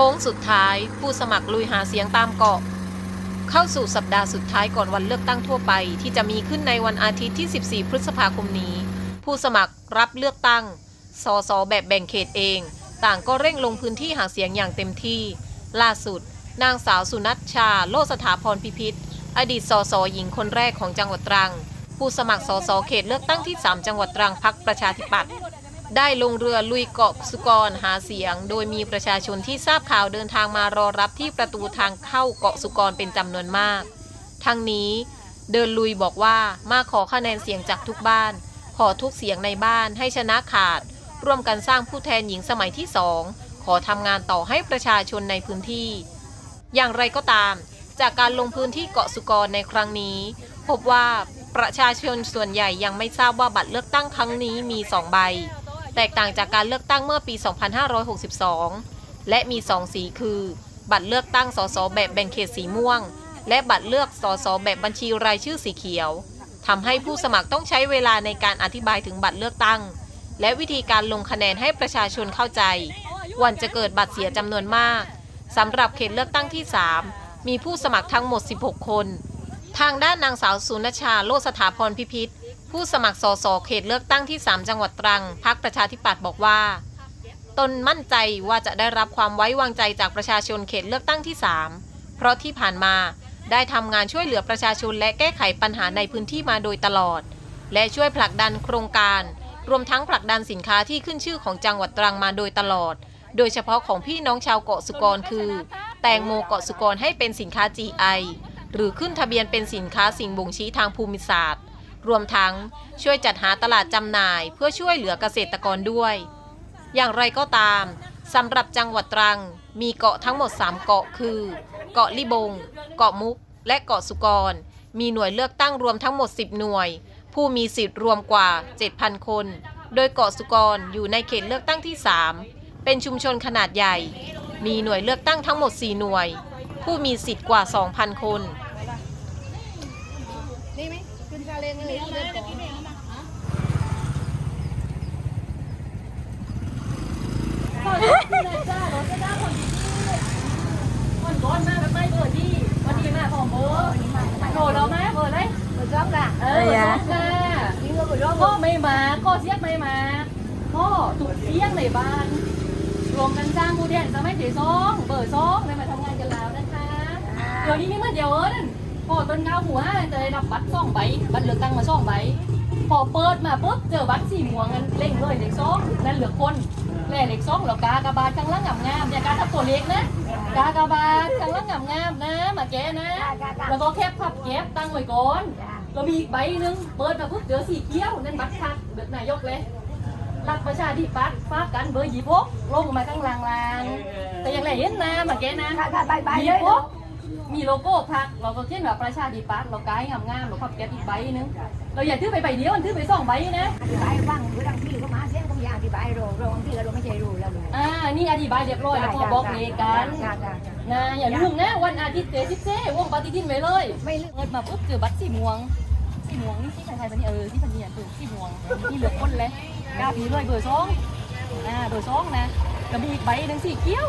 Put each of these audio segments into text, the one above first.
ค้งสุดท้าย ผู้สมัครลุยหาเสียงตามเกาะ เข้าสู่สัปดาห์สุดท้ายก่อนวันเลือกตั้งทั่วไป ที่จะมีขึ้นในวันอาทิตย์ที่ 14 พฤษภาคมนี้ ผู้สมัครรับเลือกตั้ง สสแบบแบ่งเขตเอง ต่างก็เร่งลงพื้นที่หาเสียงอย่างเต็มที่ ล่าสุด นางสาวสุนัชชา โลสถาพรพิพิธอดีตสสหญิงคนแรกของจังหวัดตรัง ผู้สมัครสสเขตเลือกตั้งที่ 3 จังหวัดตรังพักประชาธิปัตย์ ได้ลงเรือลุยเกาะสุกรหาเสียง โดยมีประชาชนที่ทราบข่าวเดินทางมารอรับที่ประตูทางเข้าเกาะสุกรเป็นจำนวนมาก ทั้งนี้เดินลุยบอกว่ามาขอคะแนนเสียงจากทุกบ้าน ขอทุกเสียงในบ้านให้ชนะขาด ร่วมกันสร้างผู้แทนหญิงสมัยที่สองขอทำงานต่อให้ประชาชนในพื้นที่ อย่างไรก็ตาม จากการลงพื้นที่เกาะสุกรในครั้งนี้ พบว่าประชาชนส่วนใหญ่ยังไม่ทราบว่าบัตรเลือกตั้งครั้งนี้มี2ใบ ตกต่างจากการเลือกตั้งเมื่อปี 2562 และมี 2 สีคือ บัตรเลือกตั้งสสแบบแบ่งเขตสีม่วง และบัตรเลือกสสแบบบัญชีรายชื่อสีเขียวทำให้ผู้สมัครต้องใช้เวลาในการอธิบายถึงบัตรเลือกตั้ง และวิธีการลงคะแนนให้ประชาชนเข้าใจวันจะเกิดบัตรเสียจำนวนมากสำหรับเขตเลือกตั้งที่ 3 มีผู้สมัครทั้งหมด 16 คน ทางด้านนางสาวสุนชาโลสถาพรพิพิธ ผู้สมัครสสเขตเลือกตั้งที่ 3 จังหวัดตรังพักประชาธิปัตย์บอกว่า ตนมั่นใจว่าจะได้รับความไว้วางใจจากประชาชนเขตเลือกตั้งที่ 3 เพราะที่ผ่านมาได้ทำงานช่วยเหลือประชาชนและแก้ไขปัญหาในพื้นที่มาโดยตลอด และช่วยผลักดันโครงการ รวมทั้งผลักดันสินค้าที่ขึ้นชื่อของจังหวัดตรังมาโดยตลอด โดยเฉพาะของพี่น้องชาวเกาะสุกรคือ แตงโมเกาะสุกรให้เป็นสินค้า GI หรือขึ้นทะเบียนเป็นสินค้าสิ่งบ่งชี้ทางภูมิศาสตร์ รวมทั้งช่วยจัดหาตลาดจำหน่ายเพื่อช่วยเหลือเกษตรกรด้วย อย่างไรก็ตามสำหรับจังหวัดตรังมีเกาะทั้งหมด 3 เกาะคือ เกาะลิบง เกาะมุก และเกาะสุกร มีหน่วยเลือกตั้งรวมทั้งหมด 10 หน่วย ผู้มีสิทธิ์รวมกว่า 7,000 คน โดยเกาะสุกรอยู่ในเขตเลือกตั้งที่ 3 เป็นชุมชนขนาดใหญ่ มีหน่วยเลือกตั้งทั้งหมด 4 หน่วย ผู้มีสิทธิ์กว่า 2,000 คนนี่ไหมขึ้น เล้งเลยเดินต่อคนก้อนมากแบบไม่เบอร์ที่วันดีมาของเบอโหเราไหมเบอร์เลยเดร้องล่ะเออสองค่ะนี่ก็เปิดร้องก็ไม่มา ก็เสียกไม่มาก็ตุกเสียงในบ้าน รวมกันจ้างผู้เรียนจะไม่เสียซอง เบอร์ซองเลยมาทำงานกันแล้วนะคะ เดี๋ยวนี้นี่มันเดียวเออนั่น พอต้นเงาหัวจะได้รับบัตรสองใบบัตรเลือกตั้งมาสองใบพอเปิดมาปุ๊บเจอบัตรสีม่วงกันเล่งเลยเล็กซองนั่นเหลือคนแล่เล็กซองแล้วกากระบาดข้างล่างงามๆอย่าการทับตัวเล็กนะกากบาทกำลังงามงามๆนะมาแกนะ แล้วก็แคบพับเก็บตั้งไว้ก่อนเรามีอีกใบหนึงเปิดมาปุ๊บเจอสีเขียวนั่นบัตรพักเบิกนายกเลยรักประชาธิปัตย์ฝากกันเบอร์ยี่พกลงมาข้างล่างๆแต่ยังไรเห็นนะมาแกนะค่ะค่ะบายบายยี่เลยพก มีโลโก้พักเราก็เขียนว่าประชาธิปัตย์เรากายงามงามๆเราพับเก็บอีกใบหนึงเราอย่าถือไปใบเดียวมันถือไปสองใบนะอธิบายฟังผู้ดังพี่ก็มาเส้นก็มีอธิบายโรโรงที่เราไม่ใช่รู้แล้วรู้อ่านี่อธิบายเรียบร้อยแล้วพอบอกเลขกันจ้าจ้านะอย่าลืมนะวันอาทิตย์เตะซิเซ่วงปฏิทินไว้เลย ไม่ลืมเปิดมาปุ๊บเจอบัตรสีม่วงสีม่วงนี่ที่ใครๆปะนี่เออที่พันเนี่ยคือสีม่วงนี่เหลือคนเลยกล้าผีเลยเบอร์สองอ่าเบอร์สองนะแล้วมีอีกใบหนึ่งสีเขียว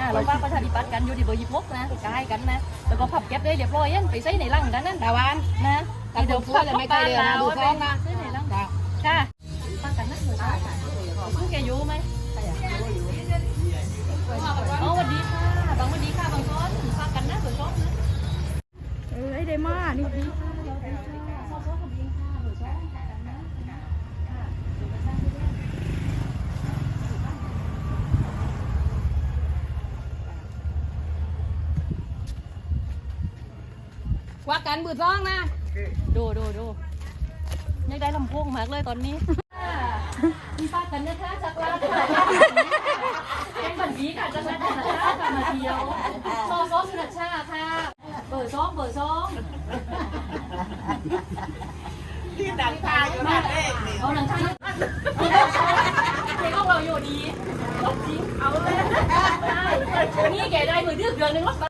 อ่าเราฝากประชาธิปัตย์กันอยู่ที่เบอร์ยี่สิบหกนะกายกันนะ แล้วก็พับเก็บได้เรียบร้อยยันไปใส่ในลังกันนั่นตาวันนะแต่ผมพูดเลยไม่เคยเลยนะดูท้องนะใส่ในลังค่ะฝากกันนะเบอร์สองคุณแกอยู่ไหมอ๋อสวัสดีค่ะบางสวัสดีค่ะบางซ้อนฝากกันนะเบอร์สองนะ เออไอ้เดม่านี่ ค วักกันบืดร้องนะ ดูดูดูยังได้ลำโพงมากเลยตอนนี้มีฝากกันนะคะจากลาค่ะเป็นบันดีค่ะจากลาค่ะค่ะมาเที่ยวซอซอสุนัชชาค่ะเบอร์สองเบอร์สองที่ดังทายอยู่นั่นเองนี่เอาหนังไทยเพลงของเราอยู่ดีจริงเอาเลย นี่แกได้มือดื้อเดือนนึงรถ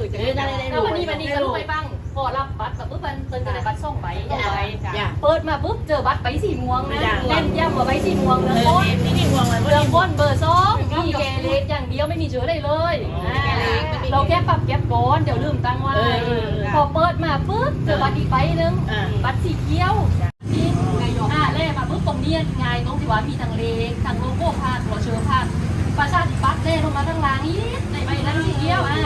หยิบปุ๊บเออจะได้แล้ววันนี้วันนี้จะรู้ไปบ้างพอรับบัตรแบบปุ๊บมันเติมจะได้บัตรส่งไปส่งไปเปิดมาปุ๊บเจอบัตรไปสี่ม่วงนะเล่นย่ำกว่าใบสี่ม่วงเลยโคตรที่นี่ห่วงเลยเรื่องบนเบอร์สองมีแกเล็กอย่างเดียวไม่มีเชื้ออะไรเลยเราแค่ปรับแก๊ปก่อนเดี๋ยวลืมตังไว้พอเปิดมาปุ๊บเจอบัตรอีกใบนึงบัตรสีเขียวนี่อ่าแรกมาปุ๊บตรงนี้ไงตรงที่ว่ามีทางเลขทางโลโก้พาดหัวเชื้อพาดประชาธิปั ตย์เล่ลงมาทางล่างนี้ในใบนั้นสีเขียวอะ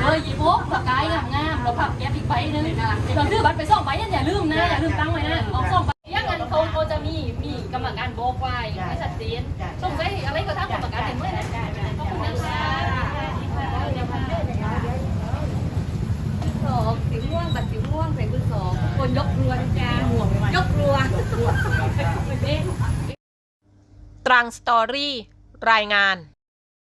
เลยหยิบปุ๊บปากกายงามๆเราพับแก๊ปอีกใบนึงเราซื้อบัตรไปสองใบอย่าลืมนะอย่าลืมตั้งไว้นะเอาสองใบยังงันเขาเขาจะมีมีกรรมการโบอกไว้ให้ชัดเจนสงสัยอะไรก็ทำกรรมการเห็นไหมนะขอบคุณนะคะสองสีม่วงบัตรสีม่วงใส่เบอร์สองคนยกรัวจ้าห่วงยกรัวตรังสตอรี่รายงาน